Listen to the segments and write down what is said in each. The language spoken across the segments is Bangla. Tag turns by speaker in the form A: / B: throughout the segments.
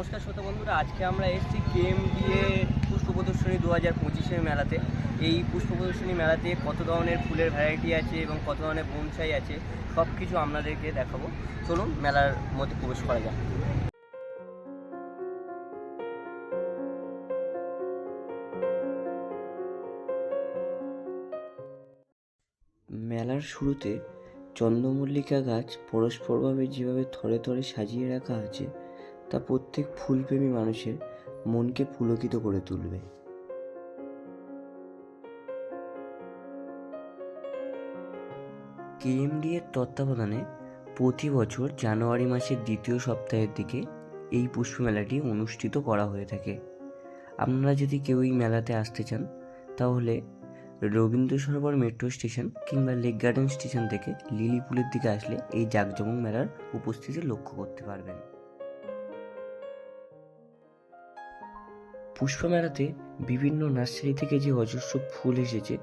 A: নমস্কার শ্রোতা বন্ধুরা, আজকে আমরা এসেছি কেএমডিএ পুষ্প প্রদর্শনী দু হাজার পঁচিশের মেলাতে। এই পুষ্প প্রদর্শনী মেলাতে কত ধরনের ফুলের ভ্যারাইটি আছে এবং কত ধরনের বনসাই আছে সব কিছু আপনাদেরকে দেখাবো। চলুন মেলার মধ্যে প্রবেশ করা যাক। মেলার শুরুতে চন্দ্রমল্লিকা গাছ পরস্পরভাবে যেভাবে থরে থরে সাজিয়ে রাখা আছে তা প্রত্যেক ফুলপ্রেমী মানুষের মনকে পুলকিত করে তুলবে। কেএমডি এর তত্ত্বাবধানে প্রতি বছর জানুয়ারি মাসের দ্বিতীয় সপ্তাহের দিকে এই পুষ্পমেলাটি অনুষ্ঠিত করা হয়ে থাকে। আপনারা যদি কেউ এই মেলাতে আসতে চান, তাহলে রবীন্দ্র সরোবর মেট্রো স্টেশন কিংবা লেক গার্ডেন স্টেশন থেকে লিলিপুলের দিকে আসলে এই জাঁকজমক মেলার উপস্থিতি লক্ষ্য করতে পারবেন। পুষ্প মেলাতে বিভিন্ন নার্সারি থেকে যে অজস্র ফুল এসেছে,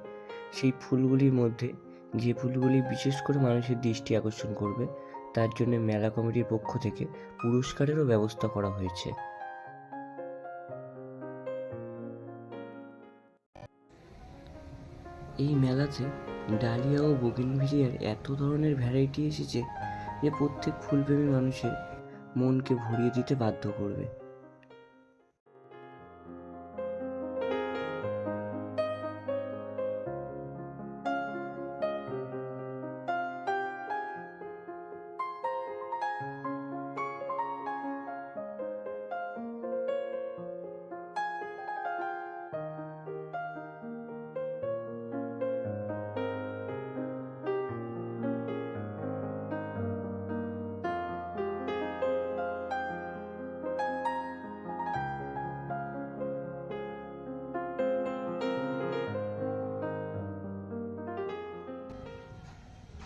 A: সেই ফুলগুলির মধ্যে যে ফুলগুলি বিশেষ করে মানুষের দৃষ্টি আকর্ষণ করবে, তার জন্য মেলা কমিটির পক্ষ থেকে পুরস্কারেরও ব্যবস্থা করা হয়েছে। এই মেলাতে ডালিয়া ও বোগেনভিলিয়ার এত ধরনের ভ্যারাইটি এসেছে যে প্রত্যেক ফুলপ্রেমী মানুষের মনকে ভরিয়ে দিতে বাধ্য করবে।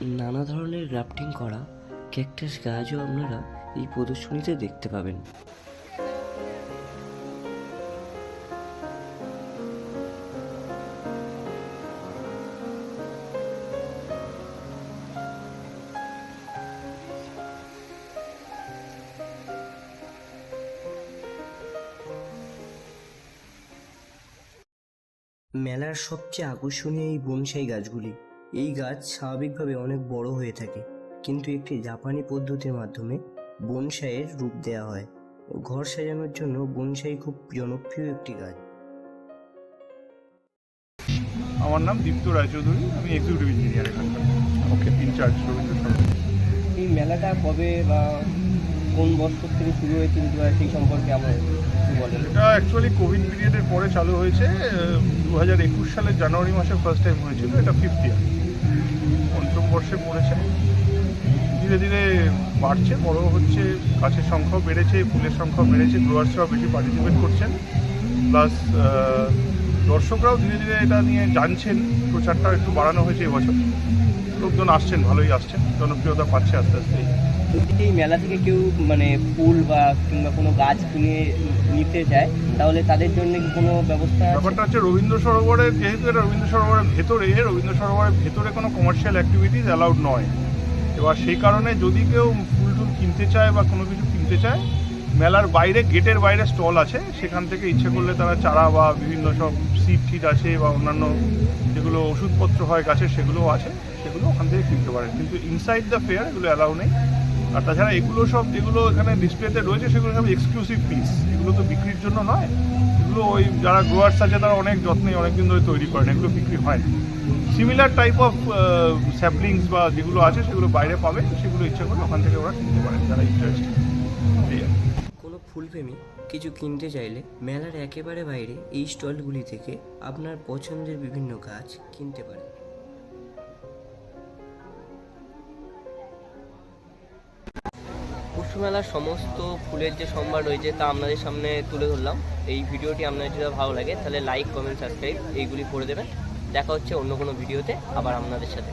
A: নানা ধরনের গ্রাফটিং করা, ক্যাকটাস গাছও আপনারা এই প্রদর্শনীতে দেখতে পাবেন। মেলার সবচেয়ে আকর্ষণীয় এই বনসাই গাছগুলি। এই গাছ স্বাভাবিকভাবে অনেক বড় হয়ে থাকে কিন্তু একটি জাপানি পদ্ধতির মাধ্যমে বনসাইয়ের রূপ দেওয়া হয়। ঘর সাজানোর জন্য বনসাই খুব জনপ্রিয় একটি গাছ।
B: আমার নাম দীপ্ত রায়চৌধুরী আমি এক্সিকিউটিভ ইঞ্জিনিয়ার এখানকার। ওকে ইনচার্জ রবীন্দ্র সরকার
A: এই মেলাটা কবে বা কোন বছর থেকে শুরু হয়েছিল বা সেই সম্পর্কে আমার বলেন।
B: এটা অ্যাকচুয়ালি কোভিড পিরিয়ডের পরে চালু হয়েছে দু হাজার একুশ সালের জানুয়ারি মাসে ফার্স্ট টাইম হয়েছিল এটা ফিফথ ইয়ার পঞ্চম বর্ষে পড়েছে। ধীরে ধীরে বাড়ছে, বড় হচ্ছে, গাছের সংখ্যাও বেড়েছে, ফুলের সংখ্যাও বেড়েছে গ্রোয়ার্সরাও বেশি পার্টিসিপেট করছেন। প্লাস দর্শকরাও ধীরে ধীরে এটা নিয়ে জানছেন, প্রচারটাও একটু বাড়ানো হয়েছে এবছর। লোকজন আসছেন, ভালোই আসছেন, জনপ্রিয়তা পাচ্ছে আস্তে আস্তে
A: যদি এই মেলা থেকে কেউ মানে ফুল বা কিংবা কোনো গাছ কিনে নিতে চায় তাহলে তাদের জন্য কি কোনো ব্যবস্থা
B: ব্যাপারটা হচ্ছে রবীন্দ্র সরোবরের যেহেতু এটা রবীন্দ্র সরোবরের ভেতরে, রবীন্দ্র সরোবরের ভেতরে কোনো কমার্শিয়াল অ্যাক্টিভিটিস অ্যালাউড নয়। এবার সেই কারণে যদি কেউ ফুল টুল কিনতে চায় বা কোনো কিছু কিনতে চায়, মেলার বাইরে, গেটের বাইরে স্টল আছে, সেখান থেকে ইচ্ছে করলে তারা চারা বা বিভিন্ন সব সিট টিট আছে বা অন্যান্য যেগুলো ওষুধপত্র হয় গাছের সেগুলোও আছে, সেগুলো ওখান থেকে কিনতে পারে কিন্তু ইনসাইড দ্য ফেয়ার এগুলো অ্যালাউ নেই। আর তাছাড়া এগুলো সব যেগুলো এখানে ডিসপ্লেতে রয়েছে, সেগুলো সব এক্সক্লুসিভ পিস এগুলো তো বিক্রির জন্য নয়। এগুলো ওই যারা গ্রোয়ার্স আছে, তারা অনেক যত্নে অনেক দিন ধরে তৈরি করেন। এগুলো বিক্রি হয় সিমিলার টাইপ অফ স্যাপলিংস বা যেগুলো আছে, সেগুলো বাইরে পাবে। সেগুলো ইচ্ছা করলে ওখান থেকে ওরা কিনতে পারেন, যারা ইন্টারেস্টেড।
A: কোনো ফুলপ্রেমী কিছু কিনতে চাইলে মেলার একেবারে বাইরে এই স্টলগুলি থেকে আপনার পছন্দের বিভিন্ন গাছ কিনতে পারেন। পুষ্পমেলার সমস্ত ফুলের যে সম্ভার রয়েছে তা আপনাদের সামনে তুলে ধরলাম। এই ভিডিওটি আপনাদের যদি ভালো লাগে, তাহলে লাইক কমেন্ট সাবস্ক্রাইব এইগুলি করে দেবেন। দেখা হচ্ছে অন্য কোনো ভিডিওতে, আবার আপনাদের সাথে।